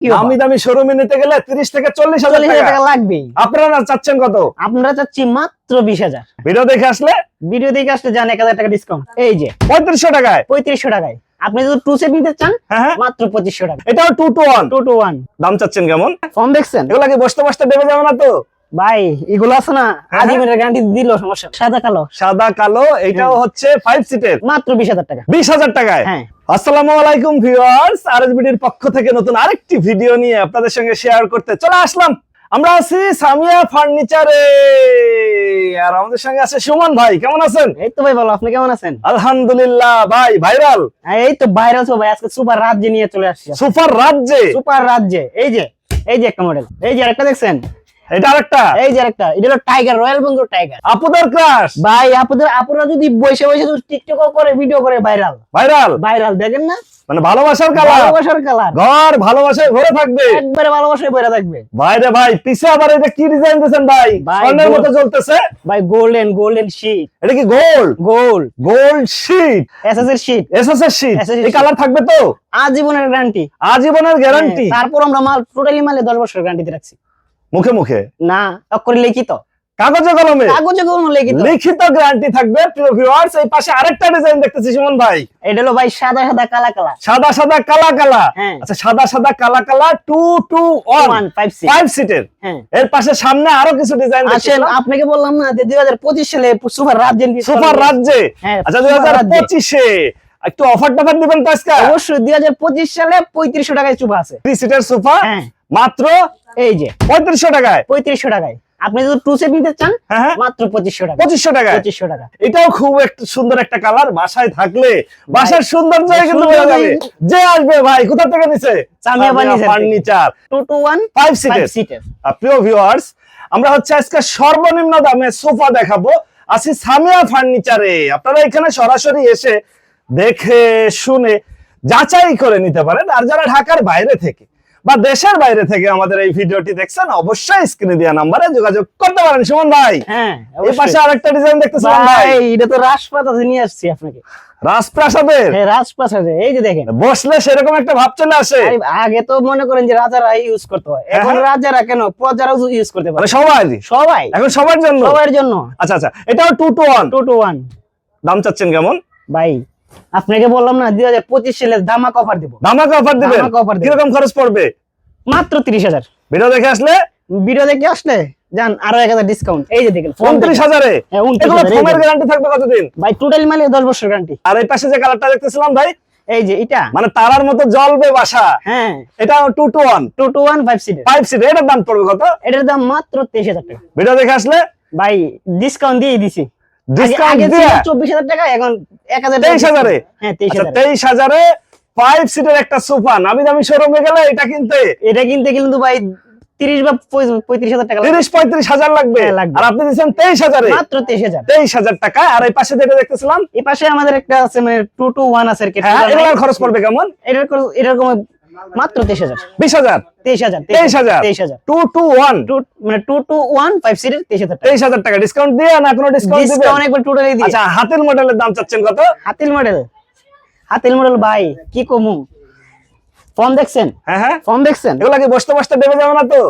দামি দামি শোরুমে নিতে গেলে তিরিশ থেকে চল্লিশ হাজার টাকা। লাগবেই আপনারা চাচ্ছেন কত? আমরা চাচ্ছি মাত্র বিশ হাজার। ভিডিও দেখে আসলে? ভিডিও দেখে আসলে যান এক হাজার টাকা ডিসকাউন্ট এই যে পঁয়ত্রিশশো টাকায়? পঁয়ত্রিশশো টাকায়। আপনি যদি টু সেট নিতে চান হ্যাঁ হ্যাঁ। মাত্র পঁচিশশো টাকা। এটাও two two one two two one দাম চাচ্ছেন কেমন? ফর্ম দেখছেন? এগুলা কি বসতে বসতে দেবে যাবে না তো? ভাই এগুলো আছে না? হ্যাঁ, আদিমের গ্যারান্টি দিল সমস্যা। সাদা কালো। সাদা কালো এটাও হচ্ছে ফাইভ সিটের মাত্র বিশ হাজার টাকা। বিশ হাজার টাকায়? হ্যাঁ। আসসালামু আলাইকুম ভিউয়ার্স আরএসবিডির পক্ষ থেকে নতুন আরেকটি ভিডিও নিয়ে আপনাদের সঙ্গে শেয়ার করতে চলে আসলাম। আমরা আছি সামিয়া ফার্নিচারে। আর আমাদের সঙ্গে আছে সুমন ভাই কেমন আছেন? এই তো ভাই বলো আপনি কেমন আছেন? আলহামদুলিল্লাহ ভাই ভাইরাল হ্যাঁ, এই তো বাইরে আছো ভাই আজকে সুপার রাজ্যে নিয়ে চলে আসছি। সুপার রাজ্যে? সুপার রাজ্যে। এই যে এই যে একটা মডেল এই যে আরেকটা দেখছেন? এটা আরেকটা। এই যে আরেকটা এটা হলো টাইগার রয়্যাল বেঙ্গল টাইগার আপুদার ক্রাশ ভাই আপনাদের আপনারা যদি বসে বসে টিকটক করে ভিডিও করে ভাইরাল ভাইরাল ভাইরাল দেখেন না? মানে ভালোবাসার কালার ভালোবাসার কালার ঘর ভালোবাসায় ভরে থাকবে। একবারে ভালোবাসায় বেড়ে থাকবে। ভাই রে ভাই পিছে আবার এটা কি ডিজাইন দিয়েছেন ভাই? ভাই, স্বর্ণের মতো চলতেছে। ভাই গোল্ডেন গোল্ডেন শীট এটা কি gold gold gold sheet SS এর শীট এসএস এর শীট এর এই কালার থাকবে তো? আজীবনের গ্যারান্টি আজীবনের গ্যারান্টি তারপর আমরা মাল টোটালি মালে 10 বছর গ্যারান্টি রাখছি। মুখে মুখে? না অক্ষরে লিখিত। কাগজে কলমে? কাগজে কোনো লিখিত। লিখিত গ্যারান্টি থাকবে প্রিয় ভিউয়ার্স এই পাশে আরেকটা ডিজাইন দেখতেছি সুমন ভাই। এটা হলো ভাই সাদা সাদা কালা কালা। সাদা সাদা কালা কালা। হ্যাঁ। আচ্ছা সাদা সাদা কালা কালা two two one one five six five সিটের হ্যাঁ। এর পাশে সামনে আরও কিছু ডিজাইন আসেন আপনাকে বললাম না যে দুই হাজার পঁচিশ সালে সুপার রাজ্যে সুপার রাজ্যে? হ্যাঁ আচ্ছা দুই super হাজার পঁচিশে একটু অফার টফার দিবেন তো আজকে? অবশ্যই দুই হাজার পঁচিশ সালে পঁয়ত্রিশশো টাকায় চুপা আছে। থ্রি সিটের সোফা মাত্র এই যে। পঁয়ত্রিশশো টাকায়? পঁয়ত্রিশশো টাকায়। আপনি যদি টু সেট নিতে চান হ্যাঁ হ্যাঁ। মাত্র পঁচিশশো টাকা পঁচিশশো টাকায়? পঁচিশশো টাকা। এটাও খুব একটা সুন্দর একটা কালার বাসায় থাকলে বাসার কিন্তু সুন্দর যাবে। যে আসবে ভাই কোথা থেকে নিছে। Furniture. Two two one five সিটের প্রিয় ভিউয়ার্স আমরা হচ্ছে আজকে সর্বনিম্ন দামে সোফা দেখাবো। আছি সামিয়া ফার্নিচারে। আপনারা এখানে সরাসরি এসে দেখে শুনে যাচাই করে নিতে পারেন। আর যারা ঢাকার বাইরে থেকে বা দেশের বাইরে থেকে আমাদের এই ভিডিওটি দেখছেন অবশ্যই স্ক্রিনে দেওয়া নাম্বারে যোগাযোগ করতে পারেন। সুমন ভাই হ্যাঁ এই পাশে আরেকটা ডিজাইন দেখতেছিলাম ভাই ভাই। এটা তো রাজপাত আছে নিয়ে আসছি আপনাকে। রাজপ্রাসাদের? হ্যাঁ রাজপাত আছে এই যে দেখেন। বসলে সেরকম একটা ভাব চলে আসে। আগে তো মনে করেন যে রাজারা ইউজ করতে। হয় এখন হ্যাঁ। রাজারা কেন? প্রজারাও ইউজ করতে পারে। মানে সবাই। সবাই। এখন সবার জন্য? সবার জন্য। আচ্ছা আচ্ছা এটাও two two one two two one দাম চাচ্ছেন কেমন? ভাই আপনাকে বললাম না দুই হাজার পঁচিশ সালে দিব। ধামাকা অফার দিবেন? ধামাকা offer দিবেন। কীরকম খরচ পড়বে? মাত্র তিরিশ হাজার। ভিডিও দেখে আসলে? ভিডিও দেখে আসলে? যান আরও এক হাজার ডিসকাউন্ট এই যে দেখেন উনত্রিশ হাজারে? 29 এগুলো হাজার, এই ফোনের গ্যারান্টি থাকবে কতদিন? ভাই টোটাল মালে দশ বছর গ্যারান্টি আর এই পাশে যে কালারটা দেখতেছিলাম ভাই এই যে এটা। মানে তারার মতো জ্বলবে বাসা। হ্যাঁ। এটা two two one two two one five সিটের ফাইভ সিট এটার দাম পড়বে কত? এটার দাম মাত্র তেইশ হাজার টাকা। ভিডিও দেখে আসলে? ভাই ডিসকাউন্ট দিয়ে দিছি। ডিসকাউন্ট দিয়ে। টাকা এখন হ্যাঁ আচ্ছা হাজার। তেইশ হাজারে ফাইভ সিটের একটা সোফা নামি দামি শোরুমে গেলে এটা কিনতে? এটা কিনতে ভাই বা টাকা লাগবে। হ্যাঁ। আর আপনি মাত্র টাকা। আর এই পাশে যেটা দেখতেছিলাম? এই পাশে আমাদের একটা আছে মানে টু আছে আর কি হ্যাঁ খরচ পড়বে কেমন? এটার মাত্র তেইশ হাজার। বিশ হাজার? তেইশ হাজার তেইশ হাজার তেইশ হাজার? Two two one? টু মানে টু টু ওয়ান ফাইভ সিটের তেইশ হাজার টাকা। তেইশ হাজার টাকা। ডিসকাউন্ট দিয়ে না কোনো ডিসকাউন্ট ডিসকাউন্ট একবার টোটালি দিয়ে। আচ্ছা হাতের মডেলের দাম চাচ্ছেন কত? হাতিল মডেল হাতিল মডেল ভাই কি কমু? ফোন দেখছেন? হ্যাঁ হ্যাঁ। ফোন দেখছেন? এগুলা কি বসতে বসতে দেবে যাবে না তো?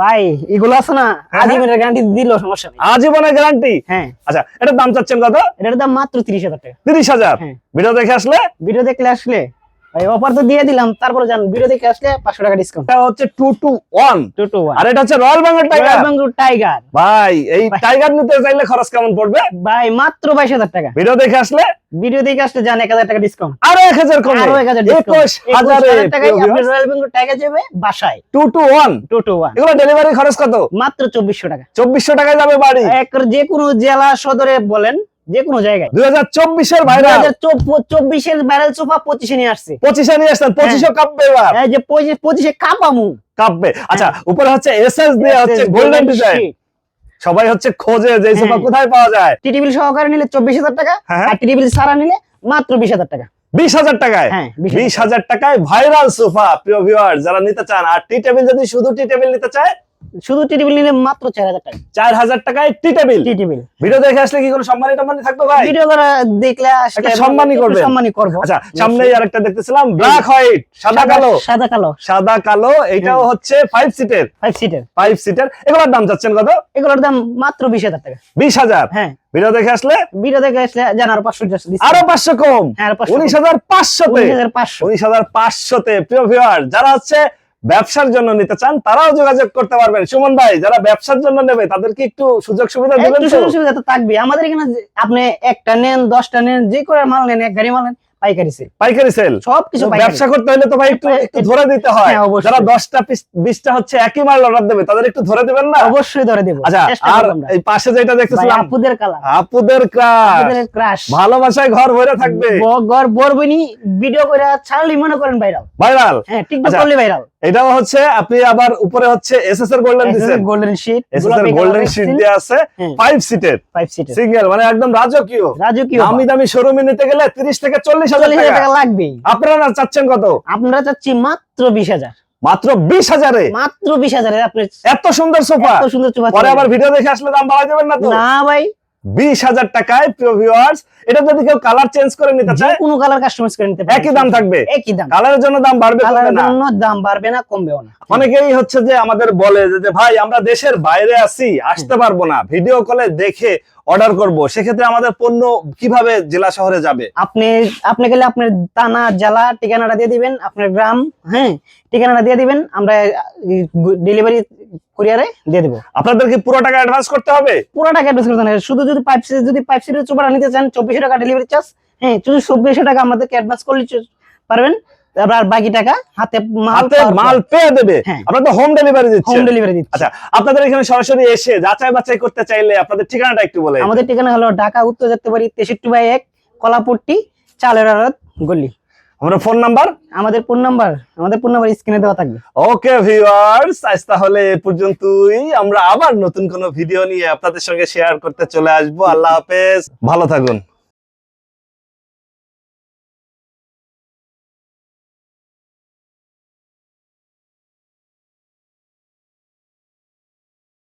ভাই এগুলো আছে না হ্যাঁ, আদিমের গ্যারান্টি দিল সমস্যা নেই। আজীবনের গ্যারান্টি হ্যাঁ। আচ্ছা এটার দাম চাচ্ছেন কত? এটার দাম মাত্র তিরিশ হাজার টাকা। তিরিশ হাজার? হ্যাঁ। ভিডিও দেখে আসলে? ভিডিও দেখলে আসলে? ভাই অফার তো দিয়ে দিলাম তারপরে জান ভিডিও দেখে আসলে পাঁচশো টাকা ডিসকাউন্ট এটা হচ্ছে two two one two two one আর এটা হচ্ছে royal Bengal tiger Bengal tiger ভাই এই টাইগার নিতে চাইলে খরচ কেমন পড়বে? ভাই মাত্র বাইশ হাজার টাকা। ভিডিও দেখে আসলে? ভিডিও দেখে আসলে জান এক হাজার টাকা ডিসকাউন্ট আরও এক হাজার কমে। আরও টাকায় আপনি রয়্যাল বেঙ্গল টাইগার যাবে বাসায়। Two two one two two one এগুলো ডেলিভারি খরচ কত? মাত্র চব্বিশশো টাকা। চব্বিশশো টাকায় যাবে বাড়ি। এক যে কোনো জেলা সদরে বলেন যে কোনো জায়গায়। দুই হাজার চব্বিশের ভাইরাল চব্বিশের ব্যারেল সোফা পঁচিশে নিয়ে আসছে। পঁচিশে নিয়ে আসতেন পঁচিশে কাঁপবে এবার। যে পঁচিশ- কাপামু। কাঁপবে। আচ্ছা উপরে হচ্ছে এসএস দিয়ে হচ্ছে গোল্ডেন ডিজাইন সবাই হচ্ছে খোঁজে যে সোফা হ্যাঁ। কোথায় পাওয়া যায়। টিটিবিল সহকারে নিলে চব্বিশ হাজার টাকা হ্যাঁ। আর টিটিবিল সারা নিলে মাত্র বিশ হাজার টাকা। বিশ হাজার টাকায়? হ্যাঁ বিশ বিশ হাজার টাকায় ভাইরাল সোফা প্রিয় ভিউয়ার যারা নিতে চান আর টি টেবিল যদি শুধু টি টেবিল নিতে চায় শুধু টি টেবিল নিলে মাত্র চার হাজার টাকা। চার হাজার টাকায় tea table? Tea table. Video দেখে আসলে কি কোনো সম্মানী টম্মানি থাকবে ভাই? ভিডিও করা দেখলে আসলে সম্মানই করবেন। সম্মানই করব। আচ্ছা সামনেই আরেকটা দেখতেছিলাম ব্ল্যাক হোয়াইট সাদা কালো। সাদা কালো। সাদা কালো এটাও হচ্ছে ফাইভ সিটের ফাইভ সিটের ফাইভ সিটের এগুলোর দাম চাচ্ছেন কত? এগুলোর দাম মাত্র বিশ হাজার টাকা। বিশ হাজার? হ্যাঁ। ভিডিও দেখে আসলে? ভিডিও দেখে আসলে পাঁচশো আরও পাঁচশো কম। হ্যাঁ, আরও 500 উনিশ হাজার পাঁচশোতে। উনিশ হাজার পাঁচশো। উনিশ হাজার পাঁচশোতে। প্রিয় ভিউয়ার যারা হচ্ছে ব্যবসার জন্য নিতে চান তারাও যোগাযোগ করতে পারবেন। সুমন ভাই যারা ব্যবসার জন্য নেবে তাদেরকে একটু সুযোগ সুবিধা দিবেন? সুযোগ সুবিধা তো থাকবে আমাদের এখানে আপনি একটা নেন দশটা নেন যে করে মাল নেন এক গাড়ি মাল নেন পাইকারি সেল পাইকারি সেল সব ব্যবসা করতে হলে তো ভাই একটু একটু ধরে দিতে হয়। যারা দশটা পিস বিশটা হচ্ছে একই মাল অর্ডার দেবে তাদের একটু ধরে দিবেন না? অবশ্যই ধরে দেবো। আচ্ছা আর এই পাশে যেটা ভাই, দেখতেছিলাম আপুদের আপুদের ক্রাশ আপুদের ক্রাশ ভালোবাসায় ঘর ভরে থাকবে। ঘর বরবনি ভিডিও করে ছাড়লি মনে করেন ভাইরাল ভাইরাল হ্যাঁ টিকটক আচ্ছা, করলে ভাইরাল এটাও হচ্ছে আপনি আবার উপরে হচ্ছে এসএস এর গোল্ডেন দিচ্ছেন গোল্ডেন শিট এসএস এর গোল্ডেন শিট দিয়ে আছে হ্যাঁ। ফাইভ সিটের ফাইভ সিটের সিঙ্গেল মানে একদম রাজকীয়। রাজকীয় দামি দামি শোরুমে নিতে গেলে তিরিশ থেকে চল্লিশ হাজার চল্লিশ হাজার টাকা। লাগবে আপনারা চাচ্ছেন কত? আপনারা চাচ্ছি মাত্র বিশ হাজার। মাত্র বিশ হাজারে? মাত্র বিশ হাজারে আপনি এত সুন্দর সোফা। এত সুন্দর চুপা পরে আবার ভিডিও দেখে আসলে দাম বাড়াই দেবেন না তো? না ভাই বিশ হাজার টাকায় প্রিয় ভিউয়ার্স এটা যদি কেউ কালার চেঞ্জ করে নিতে চায় কোনো কালার কাস্টমাইজ করে নিতে একই দাম থাকবে। একই দাম। কালারের জন্য দাম বাড়বে কালারের জন্য দাম বাড়বে না কমবেও না। অনেকেই হচ্ছে যে আমাদের বলে যে ভাই আমরা দেশের বাইরে আছি আসতে পারব না। ভিডিও কলে দেখে অর্ডার করব সেক্ষেত্রে আমাদের পণ্য কীভাবে জেলা শহরে যাবে? আপনি আপনি গেলে আপনার তানা জেলা ঠিকানাটা দিয়ে দিবেন আপনার গ্রাম হ্যাঁ ঠিকানাটা দিয়ে দিবেন আমরা ডেলিভারি কুরিয়ারে দিয়ে দেবো। আপনাদেরকে পুরো টাকা অ্যাডভান্স করতে হবে? পুরো টাকা অ্যাডভান্স করতে হবে। শুধু যদি পাইপ যদি পাইপ সিটের চোপাটা নিতে চান চব্বিশশো টাকা ডেলিভারি চার্জ হ্যাঁ শুধু চব্বিশশো টাকা আমাদেরকে অ্যাডভান্স করলে পারবেন। আর বাকি টাকা হাতে মাল হাতে মাল পেয়ে দেবে। হ্যাঁ। তো হোম ডেলিভারি হোম ডেলিভারি দিচ্ছি। আচ্ছা আপনাদের এখানে সরাসরি এসে যাচাই বাছাই করতে চাইলে আপনাদের ঠিকানাটা একটু বলে আমাদের ঠিকানা হলো ঢাকা উত্তর যাত্রী বাড়ি তেষট্টি বাই এক কলাপট্টি চালের আড়ত গল্লি আমরা ফোন নাম্বার আমাদের ফোন নাম্বার আমাদের ফোন নাম্বার স্ক্রিনে দেওয়া থাকবে। ওকে ভিউয়ার্স আজ তাহলে এ পর্যন্তই। আমরা আবার নতুন কোন ভিডিও নিয়ে আপনাদের সঙ্গে শেয়ার করতে চলে আসব। আল্লাহ হাফেজ। ভালো থাকুন।